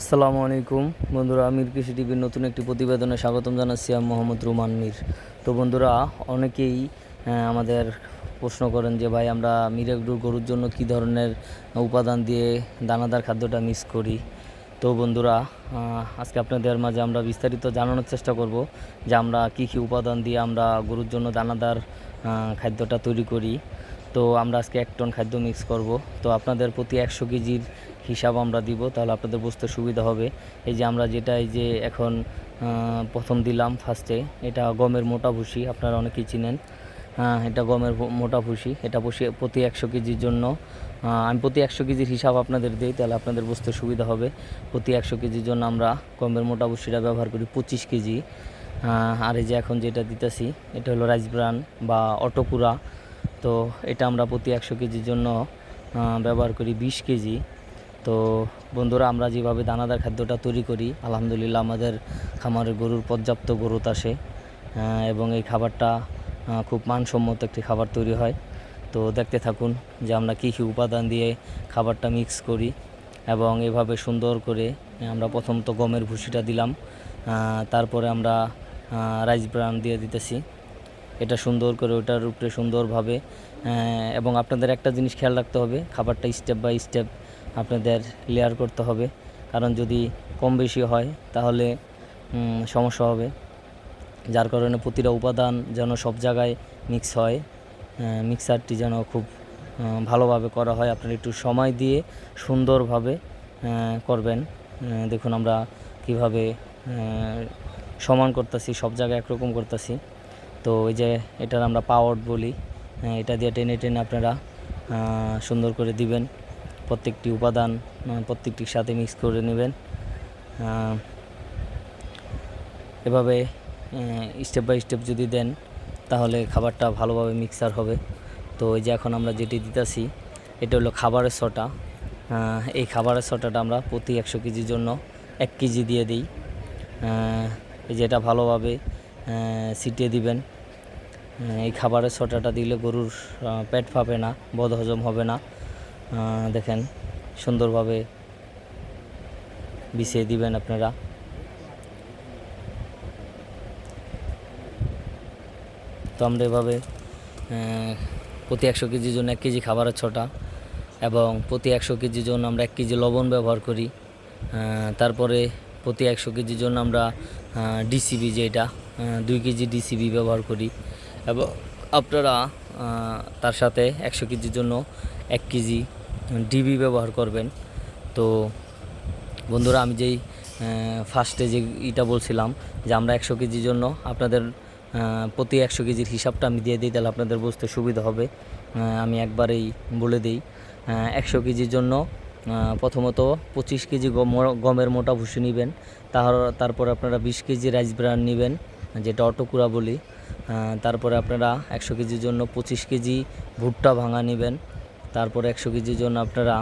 আসসালামু আলাইকুম। বন্ধুরা, আমির কৃষি টিভির নতুন একটি প্রতিবেদনে স্বাগতম জানাচ্ছি আমি মোহাম্মদ রুমান মীর। তো বন্ধুরা, অনেকেই আমাদের প্রশ্ন করেন যে, ভাই, আমরা মিরাগডুর গরুর জন্য কি ধরনের উপাদান দিয়ে দানাদার খাদ্যটা মিস করি? তো বন্ধুরা আজকে আপনাদের মাঝে আমরা বিস্তারিত জানানোর চেষ্টা করব যে, আমরা কি কি উপাদান দিয়ে আমরা গরুর জন্য দানাদার খাদ্যটা তৈরি করি। তো আমরা আজকে এক টন খাদ্য মিক্স করব। তো আপনাদের প্রতি একশো কেজির হিসাব আমরা দিব তাহলে আপনাদের বুঝতে সুবিধা হবে। এই যে আমরা যেটা এই যে এখন প্রথম দিলাম ফার্স্টে এটা গমের মোটা ভুসি আপনারা অনেকেই চিনেন। আহ, এটা গমের মোটা ভুসি এটা প্রতি একশো কেজির জন্য। আমি প্রতি একশো কেজির হিসাব আপনাদের দিই তাহলে আপনাদের বুঝতে সুবিধা হবে। প্রতি একশো কেজির জন্য আমরা গমের মোটা ভুসিটা ব্যবহার করি পঁচিশ কেজি। আর এই যে এখন যেটা দিতেছি এটা হলো রাইস ব্রান বা অটোপুরা তো এটা আমরা প্রতি একশো কেজির জন্য ব্যবহার করি বিশ কেজি। তো বন্ধুরা, আমরা যেভাবে দানাদার খাদ্যটা তৈরি করি, আলহামদুলিল্লাহ আমাদের খামারের গরুর পর্যাপ্ত গরুত আসে এবং এই খাবারটা খুব মানসম্মত একটি খাবার তৈরি হয়। তো দেখতে থাকুন যে আমরা কী কী উপাদান দিয়ে খাবারটা মিক্স করি এবং এভাবে সুন্দর করে আমরা প্রথম তো গমের ভুসিটা দিলাম তারপরে আমরা রাইস ব্রান দিয়ে দিতেছি। এটা সুন্দর করে ওটার উপরে সুন্দরভাবে এবং আপনাদের একটা জিনিস খেয়াল রাখতে হবে, খাবারটা স্টেপ বাই স্টেপ আপনাদের লেয়ার করতে হবে। কারণ যদি কম বেশি হয়, তাহলে সমস্যা হবে। যার কারণে প্রতিটা উপাদান যেন সব জায়গায় মিক্স হয় মিক্সারটি যেন খুব ভালোভাবে করা হয়। আপনারা একটু সময় দিয়ে সুন্দরভাবে করবেন। দেখুন আমরা কীভাবে সমান করতেছি, সব জায়গায় একরকম করতেছি। তো ওই যে এটার আমরা পাওয়ার বলি হ্যাঁ, এটা দিয়ে টেনে টেনে আপনারা সুন্দর করে দিবেন। প্রত্যেকটি উপাদান প্রত্যেকটির সাথে মিক্স করে নেবেন। এভাবে স্টেপ বাই স্টেপ যদি দেন তাহলে খাবারটা ভালোভাবে মিক্সার হবে। তো এই যে এখন আমরা যেটি দিতেছি এটা হলো খাবারের আহ, এই খাবারের ছটাটা আমরা প্রতি একশো কেজির জন্য এক কেজি দিয়ে দিই। এই যে এটা ভালোভাবে ছিটিয়ে দিবেন। এই খাবারের ছটাটা দিলে গরুর পেট ফাঁপে না বদ হজম হবে না। দেখেন, সুন্দরভাবে বিছিয়ে দিবেন আপনারা। তো আমরা এভাবে প্রতি একশো কেজির জন্য এক কেজি খাবারের ছটা এবং প্রতি একশো কেজির জন্য আমরা এক কেজি লবণ ব্যবহার করি। তারপরে প্রতি একশো কেজির জন্য আমরা ডিসিবি যেটা দুই কেজি ডিসিবি ব্যবহার করি। এবং আপনারা তার সাথে একশো কেজির জন্য এক কেজি ডিবি ব্যবহার করবেন। তো বন্ধুরা, আমি যেই ফার্স্টে যে ইটা বলছিলাম যে আমরা একশো কেজির জন্য আপনাদের প্রতি একশো কেজির হিসাবটা আমি দিয়ে দিই, তাহলে আপনাদের বুঝতে সুবিধা হবে। আমি একবারেই বলে দিই একশো কেজির জন্য প্রথমত পঁচিশ কেজি গম- গমের মোটা ভুসি নেবেন তার তারপর আপনারা বিশ কেজি রাইস ব্রান নেবেন, যেটা অটোকুরা বলি। তারপরে আপনারা একশো কেজির জন্য পঁচিশ কেজি ভুট্টা ভাঙা নেবেন। তারপরে একশো কেজির জন্য আপনারা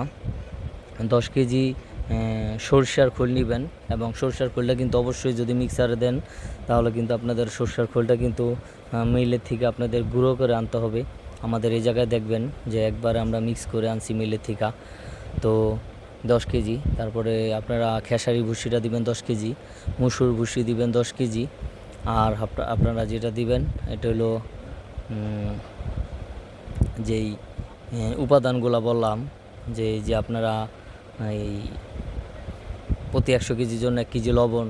দশ কেজি সরষার খোল নেবেন এবং সরষার খোলটা কিন্তু অবশ্যই যদি মিক্সারে দেন, তাহলে কিন্তু আপনাদের সরষার খোলটা কিন্তু মিলের থেকে আপনাদের গুঁড়ো করে আনতে হবে। আমাদের এই জায়গায় দেখবেন যে একবার আমরা মিক্স করে আনছি মিলের থেকে। তো দশ কেজি, তারপরে আপনারা খেসারি ভুসিটা দিবেন দশ কেজি, মুসুর ভুসি দিবেন দশ কেজি আর আপনারা যেটা দিবেন, এটা হলো যেই উপাদানগুলো বললাম, যে যে আপনারা এই প্রতি একশো কেজির জন্য এক কেজি লবণ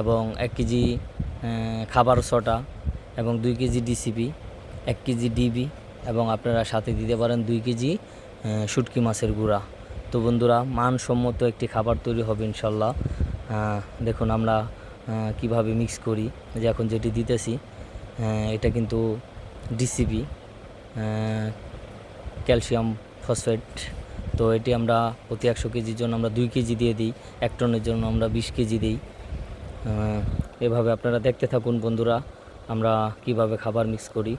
এবং এক কেজি খাবার ছটা এবং দুই কেজি ডিসিপি, এক কেজি ডিবি এবং আপনারা সাথে দিতে পারেন দুই কেজি শুটকি মাছের গুঁড়া। তো বন্ধুরা, মানসম্মত একটি খাবার তৈরি হবে ইনশাল্লাহ। দেখুন আমরা কীভাবে মিক্স করি? যে এখন যেটি দিতেছি এটা কিন্তু ডিসিপি ক্যালসিয়াম ফসফেট তো এটি আমরা প্রতি একশো কেজির জন্য আমরা দুই কেজি দিয়ে দিই, এক টনের জন্য আমরা বিশ কেজি দিই। এভাবে আপনারা দেখতে থাকুন বন্ধুরা, আমরা কীভাবে খাবার মিক্স করি।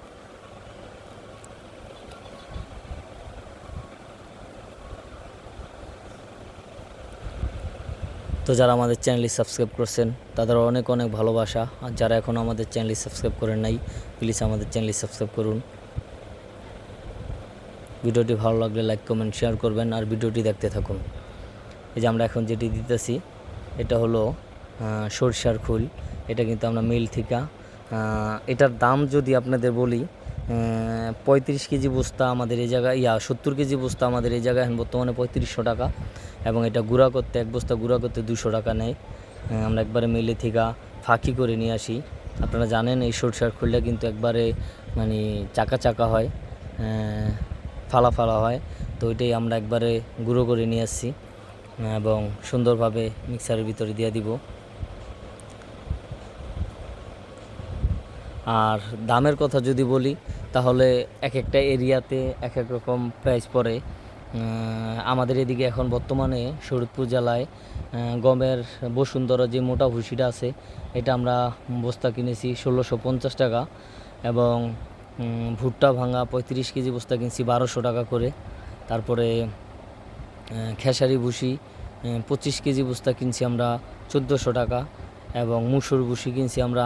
তো যারা আমাদের চ্যানেলটি সাবস্ক্রাইব করছেন তাদের অনেক অনেক ভালোবাসা। আর যারা এখনও আমাদের চ্যানেলটি সাবস্ক্রাইব করেন নাই প্লিজ আমাদের চ্যানেলটি সাবস্ক্রাইব করুন। ভিডিওটি ভালো লাগলে লাইক কমেন্ট শেয়ার করবেন আর ভিডিওটি দেখতে থাকুন। এই যে আমরা এখন যেটি দিতেছি, এটা হলো সরষার খোল। এটা কিন্তু আমরা মিল থেকে এটার দাম যদি আপনাদের বলি পঁয়ত্রিশ কেজি বস্তা আমাদের এই জায়গায়, ইয়া, সত্তর কেজি বস্তা আমাদের এই জায়গায় এখন বর্তমানে পঁয়ত্রিশশো টাকা। এবং এটা গুঁড়া করতে, এক বস্তা গুঁড়া করতে দুশো টাকা নেয়। আমরা একবারে মিলে থেকে ফাঁকি করে নিয়ে আসি। আপনারা জানেন এই সরষার খুললে কিন্তু একবারে মানে চাকা চাকা হয় ফালা ফালা হয়। তো ওইটাই আমরা একবারে গুঁড়ো করে নিয়ে আসছি। এবং সুন্দরভাবে মিক্সারের ভিতরে দিয়ে দিব। আর দামের কথা যদি বলি, তাহলে এক একটা এরিয়াতে এক এক রকম প্রাইস পড়ে। আমাদের এদিকে এখন বর্তমানে শরৎপুর জেলায় গমের বসুন্ধরা যে মোটা ভুসিটা আছে, এটা আমরা বস্তা কিনেছি ষোলোশো পঞ্চাশ টাকা এবং ভুট্টা ভাঙা পঁয়ত্রিশ কেজি বস্তা কিনছি বারোশো টাকা করে। তারপরে খেসারি ভুসি পঁচিশ কেজি বস্তা কিনছি আমরা চোদ্দোশো টাকা এবং মুসুর ভুসি কিনছি আমরা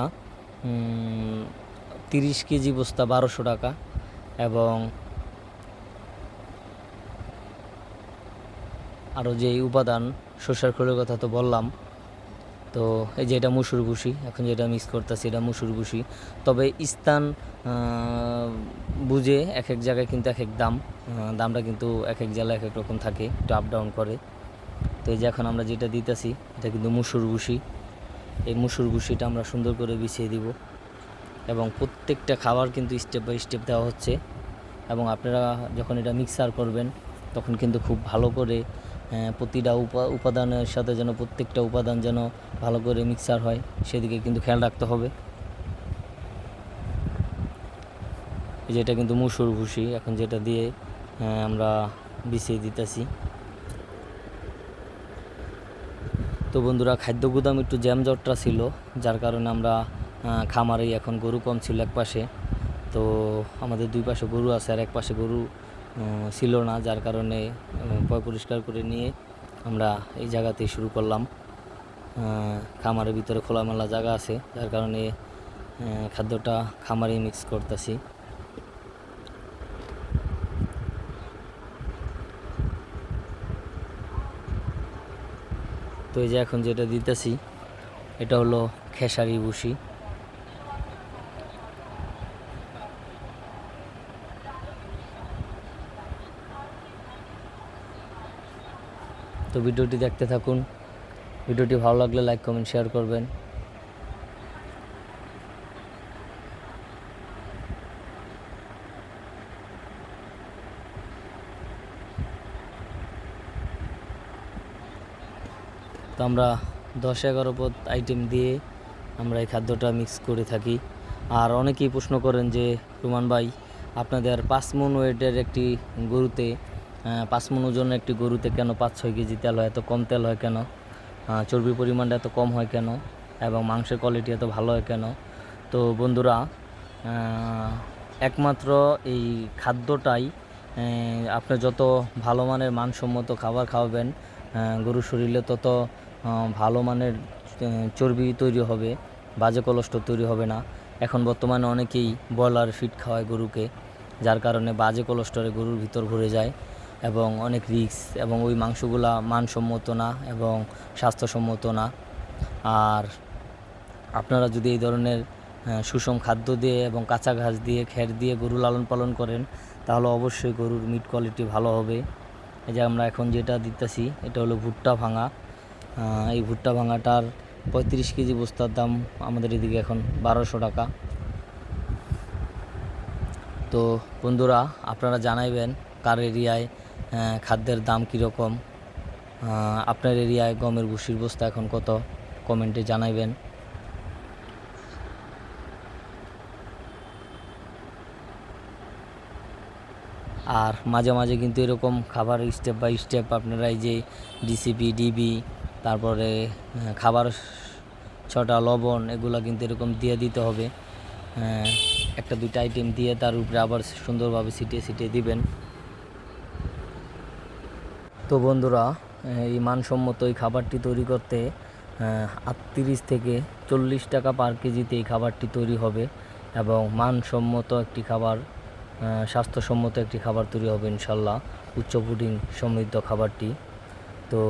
তিরিশ কেজি বস্তা বারোশো টাকা এবং আরও যে উপাদান শস্যের খোলের কথা তো বললাম, তো এই যে এটা মুসুর ভুসি, এখন যেটা মিক্স করতেছি এটা মুসুর ভুষি তবে স্থান বুঝে এক এক জায়গায় কিন্তু এক এক দাম দামটা কিন্তু এক এক জেলায় এক এক রকম থাকে, একটু আপ ডাউন করে। তো এই যে এখন আমরা যেটা দিতেছি, এটা কিন্তু মুসুর ভুসি। এই মুসুর ভুসিটা আমরা সুন্দর করে বিছিয়ে দিব। এবং প্রত্যেকটা খাবার কিন্তু স্টেপ বাই স্টেপ দেওয়া হচ্ছে। এবং আপনারা যখন এটা মিক্সার করবেন, তখন কিন্তু খুব ভালো করে প্রতিটা উপা, উপাদানের সাথে যেন প্রত্যেকটা উপাদান যেন ভালো করে মিক্সার হয়, সেদিকে কিন্তু খেয়াল রাখতে হবে। যেটা কিন্তু মুসুর ভুসি এখন যেটা দিয়ে আমরা বিছিয়ে দিতেছি। তো বন্ধুরা খাদ্য গুদাম একটু জ্যামজটটা ছিল যার কারণে আমরা আহ, খামারেই এখন গরু কম ছিল এক পাশে। তো আমাদের দুই পাশে গরু আছে আর এক পাশে গরু ছিল না যার কারণে পয় পরিষ্কার করে নিয়ে আমরা এই জায়গাতেই শুরু করলাম। খামারের ভিতরে খোলামেলা জায়গা আছে যার কারণে খাদ্যটা খামারেই মিক্স করতেছি। তো এই যে এখন যেটা দিতেছি, এটা হলো খেসারি ভুসি। তো ভিডিওটি দেখতে থাকুন। ভিডিওটি ভালো লাগলে লাইক, কমেন্ট, শেয়ার করবেন। তো আমরা দশ এগারো পদ আইটেম দিয়ে আমরা এই খাদ্যটা মিক্স করে থাকি। আর অনেকেই প্রশ্ন করেন যে, রুমান ভাই, আপনাদের পাঁচ মন ওয়েটের একটি গরুতে পাঁচ মন ওজনের একটি গরুতে কেন পাঁচ ছয় কেজি তেল হয়? এত কম তেল হয় কেন? চর্বির পরিমাণটা এত কম হয় কেন? এবং মাংসের কোয়ালিটি এত ভালো হয় কেন? তো বন্ধুরা একমাত্র এই খাদ্যটাই আপনি যত ভালো মানের মানসম্মত খাবার খাওয়াবেন গরুর শরীরে তত ভালো মানের চর্বি তৈরি হবে, বাজে কোলেস্ট্রল তৈরি হবে না। এখন বর্তমানে অনেকেই ব্রয়লার ফিড খাওয়ায় গরুকে, যার কারণে বাজে কোলেস্ট্রলে গরুর ভিতর ভরে যায় এবং অনেক রিস্ক এবং ওই মাংসগুলা মানসম্মত না এবং স্বাস্থ্যসম্মত না। আর আপনারা যদি এই ধরনের সুষম খাদ্য দিয়ে এবং কাঁচা ঘাস দিয়ে খ্যার দিয়ে গরু লালন পালন করেন, তাহলে অবশ্যই গরুর মিট কোয়ালিটি ভালো হবে। এই যে আমরা এখন যেটা দিতেছি, এটা হলো ভুট্টা ভাঙা। এই ভুট্টা ভাঙাটার পঁয়ত্রিশ কেজি বস্তার দাম আমাদের এদিকে এখন বারোশো টাকা। তো বন্ধুরা, আপনারা জানাইবেন কার এরিয়ায় খাদ্যের দাম কীরকম। আপনার এরিয়ায় গমের ভুসির বস্তা এখন কত? কমেন্টে জানাইবেন। আর মাঝে মাঝে কিন্তু এরকম খাবার স্টেপ বাই স্টেপ আপনারা এই যে ডিসিপি ডিবি তারপরে খাবার ছটা লবণ এগুলো কিন্তু এরকম দিয়ে দিতে হবে। একটা দুইটা আইটেম দিয়ে তার উপরে আবার সুন্দরভাবে ছিটিয়ে ছিটিয়ে দিবেন। তো বন্ধুরা এই মানসম্মত এই খাবারটি তৈরি করতে আটত্রিশ থেকে চল্লিশ টাকা পার কেজিতে এই খাবারটি তৈরি হবে এবং মানসম্মত একটি খাবার স্বাস্থ্যসম্মত একটি খাবার তৈরি হবে ইনশাল্লাহ উচ্চ প্রোটিন সমৃদ্ধ খাবারটি। তো